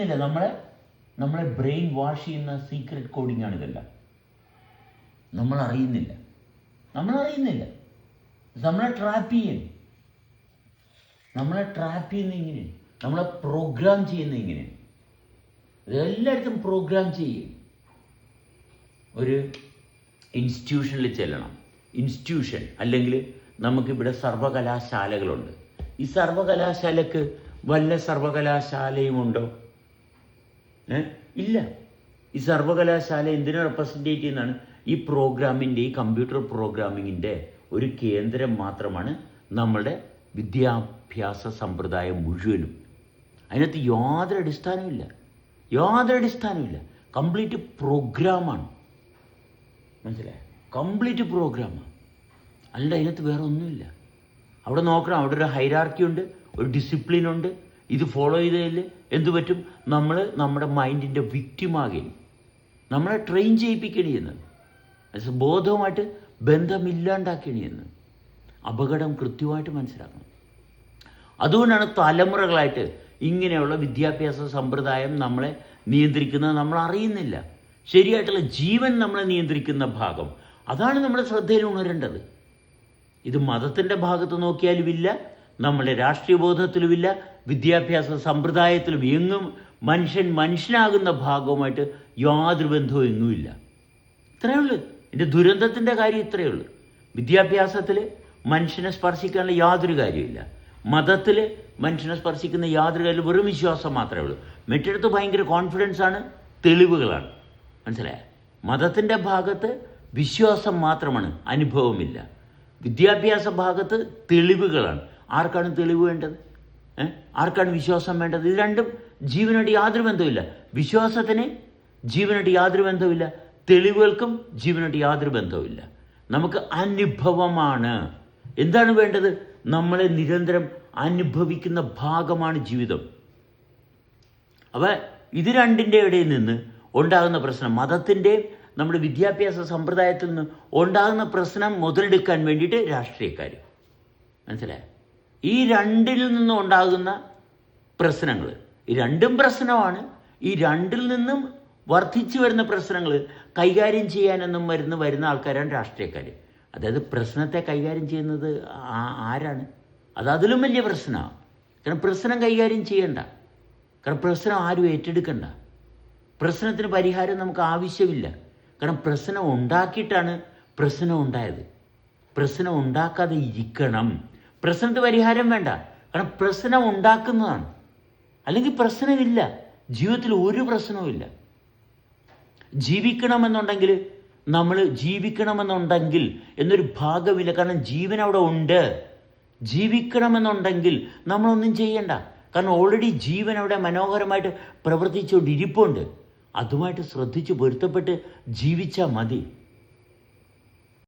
അറിയുന്നില്ല നമ്മളെ നമ്മളെ ബ്രെയിൻ വാഷ് ചെയ്യുന്ന സീക്രട്ട് കോഡിംഗ് ആണ് ഇതെല്ലാം. നമ്മൾ അറിയുന്നില്ല നമ്മൾ അറിയുന്നില്ല നമ്മളെ ട്രാപ്പ് ചെയ്യും നമ്മളെ ട്രാപ്പ് ചെയ്യുന്ന ഇങ്ങനെ നമ്മളെ പ്രോഗ്രാം ചെയ്യുന്ന ഇങ്ങനെ എല്ലായിടത്തും പ്രോഗ്രാം ചെയ്യും. ഒരു ഇൻസ്റ്റിറ്റ്യൂഷനിൽ ചെല്ലണം. ഇൻസ്റ്റിറ്റ്യൂഷൻ അല്ലെങ്കിൽ നമുക്കിവിടെ സർവകലാശാലകളുണ്ട് ഈ സർവകലാശാലക്ക് വല്ല സർവകലാശാലയും ഉണ്ടോ ഏ? ഇല്ല. ഈ സർവകലാശാല എന്തിനെ റെപ്രസെന്റേറ്റ് ചെയ്യുന്നതാണ്? ഈ പ്രോഗ്രാമിന്റെ ഈ കമ്പ്യൂട്ടർ പ്രോഗ്രാമിങ്ങിന്റെ ഒരു കേന്ദ്രം മാത്രമാണ് നമ്മളുടെ വിദ്യാഭ്യാസ സമ്പ്രദായം മുഴുവനും. അതിനകത്ത് യാതൊരു അടിസ്ഥാനമില്ല യാതൊരു അടിസ്ഥാനമില്ല കംപ്ലീറ്റ് പ്രോഗ്രാമാണ് മനസ്സിലായോ? കംപ്ലീറ്റ് പ്രോഗ്രാമാണ് അല്ല അതിനകത്ത് വേറെ ഒന്നുമില്ല അവിടെ നോക്കണം. അവിടെ ഒരു ഹൈറാർക്കി ഉണ്ട് ഒരു ഡിസിപ്ലിൻ ഉണ്ട് ഇത് ഫോളോ ചെയ്തതിൽ എന്തു പറ്റും? നമ്മൾ നമ്മുടെ മൈൻഡിന്റെ വിക്റ്റിമാകെ നമ്മളെ ട്രെയിൻ ചെയ്യിപ്പിക്കണി ചെയ്യുന്നത് അത് ബോധവുമായിട്ട് ബന്ധമില്ലാണ്ടാക്കണി ചെയ്യുന്നത് അപകടം കൃത്യമായിട്ട് മനസ്സിലാക്കണം. അതുകൊണ്ടാണ് തലമുറകളായിട്ട് ഇങ്ങനെയുള്ള വിദ്യാഭ്യാസ സമ്പ്രദായം നമ്മളെ നിയന്ത്രിക്കുന്നത് നമ്മൾ അറിയുന്നില്ല. ശരിയായിട്ടുള്ള ജീവൻ നമ്മളെ നിയന്ത്രിക്കുന്ന ഭാഗം. അതാണ് നമ്മുടെ ശ്രദ്ധയിൽ ഉണരേണ്ടത്. ഇത് മതത്തിന്റെ ഭാഗത്ത് നോക്കിയാലുമില്ല നമ്മുടെ രാഷ്ട്രീയ ബോധത്തിലുമില്ല വിദ്യാഭ്യാസ സമ്പ്രദായത്തിലും എങ്ങും മനുഷ്യൻ മനുഷ്യനാകുന്ന ഭാഗവുമായിട്ട് യാതൊരു ബന്ധവും എങ്ങുമില്ല. ഇത്രയേ ഉള്ളൂ എന്റെ ദുരന്തത്തിന്റെ കാര്യം ഇത്രയേ ഉള്ളൂ വിദ്യാഭ്യാസത്തിൽ മനുഷ്യനെ സ്പർശിക്കാനുള്ള യാതൊരു കാര്യമില്ല മതത്തിൽ മനുഷ്യനെ സ്പർശിക്കുന്ന യാതൊരു കാര്യം വെറും വിശ്വാസം മാത്രമേ ഉള്ളൂ. മറ്റിടത്ത് ഭയങ്കര കോൺഫിഡൻസ് ആണ് തെളിവുകളാണ്. മനസ്സിലായ? മതത്തിന്റെ ഭാഗത്ത് വിശ്വാസം മാത്രമാണ് അനുഭവമില്ല. വിദ്യാഭ്യാസ ഭാഗത്ത് തെളിവുകളാണ്. ആർക്കാണ് തെളിവ് വേണ്ടത്? ആർക്കാണ് വിശ്വാസം വേണ്ടത്? ഇത് രണ്ടും ജീവനായിട്ട് യാതൊരു ബന്ധമില്ല വിശ്വാസത്തിന് ജീവനായിട്ട് യാതൊരു ബന്ധമില്ല തെളിവുകൾക്കും ജീവനായിട്ട് യാതൊരു ബന്ധവുമില്ല. നമുക്ക് അനുഭവമാണ്. എന്താണ് വേണ്ടത്? നമ്മളെ നിരന്തരം അനുഭവിക്കുന്ന ഭാഗമാണ് ജീവിതം. അവ ഇത് രണ്ടിന്റെ ഇടയിൽ നിന്ന് ഉണ്ടാകുന്ന പ്രശ്നം മതത്തിന്റെയും നമ്മുടെ വിദ്യാഭ്യാസ സമ്പ്രദായത്തിൽ നിന്ന് ഉണ്ടാകുന്ന പ്രശ്നം മുതലെടുക്കാൻ വേണ്ടിയിട്ട് രാഷ്ട്രീയക്കാർ മനസ്സിലായോ? ഈ രണ്ടിൽ നിന്നും ഉണ്ടാകുന്ന പ്രശ്നങ്ങൾ രണ്ടും പ്രശ്നമാണ്. ഈ രണ്ടിൽ നിന്നും വർദ്ധിച്ചു വരുന്ന പ്രശ്നങ്ങൾ കൈകാര്യം ചെയ്യാനൊന്നും വരുന്ന വരുന്ന ആൾക്കാരാണ് രാഷ്ട്രീയക്കാർ അതായത് പ്രശ്നത്തെ കൈകാര്യം ചെയ്യുന്നത് ആരാണ്? അത് അതിലും വലിയ പ്രശ്നമാണ്. കാരണം പ്രശ്നം കൈകാര്യം ചെയ്യണ്ട. കാരണം പ്രശ്നം ആരും ഏറ്റെടുക്കണ്ട. പ്രശ്നത്തിന് പരിഹാരം നമുക്ക് ആവശ്യമില്ല. കാരണം പ്രശ്നം ഉണ്ടാക്കിയിട്ടാണ് പ്രശ്നം ഉണ്ടായത്. പ്രശ്നം ഉണ്ടാക്കാതെ ഇരിക്കണം. പ്രശ്നത്തിന് പരിഹാരം വേണ്ട. കാരണം പ്രശ്നം ഉണ്ടാക്കുന്നതാണ്. അല്ലെങ്കിൽ പ്രശ്നമില്ല. ജീവിതത്തിൽ ഒരു പ്രശ്നവുമില്ല. ജീവിക്കണമെന്നുണ്ടെങ്കിൽ നമ്മൾ ജീവിക്കണമെന്നുണ്ടെങ്കിൽ എന്നൊരു ഭാഗമില്ല. കാരണം ജീവൻ അവിടെ ഉണ്ട്. ജീവിക്കണമെന്നുണ്ടെങ്കിൽ നമ്മളൊന്നും ചെയ്യണ്ട. കാരണം ഓൾറെഡി ജീവൻ അവിടെ മനോഹരമായിട്ട് പ്രവർത്തിച്ചുകൊണ്ടിരിപ്പുണ്ട്. അതുമായിട്ട് ശ്രദ്ധിച്ച് പൊരുത്തപ്പെട്ട് ജീവിച്ചാൽ മതി.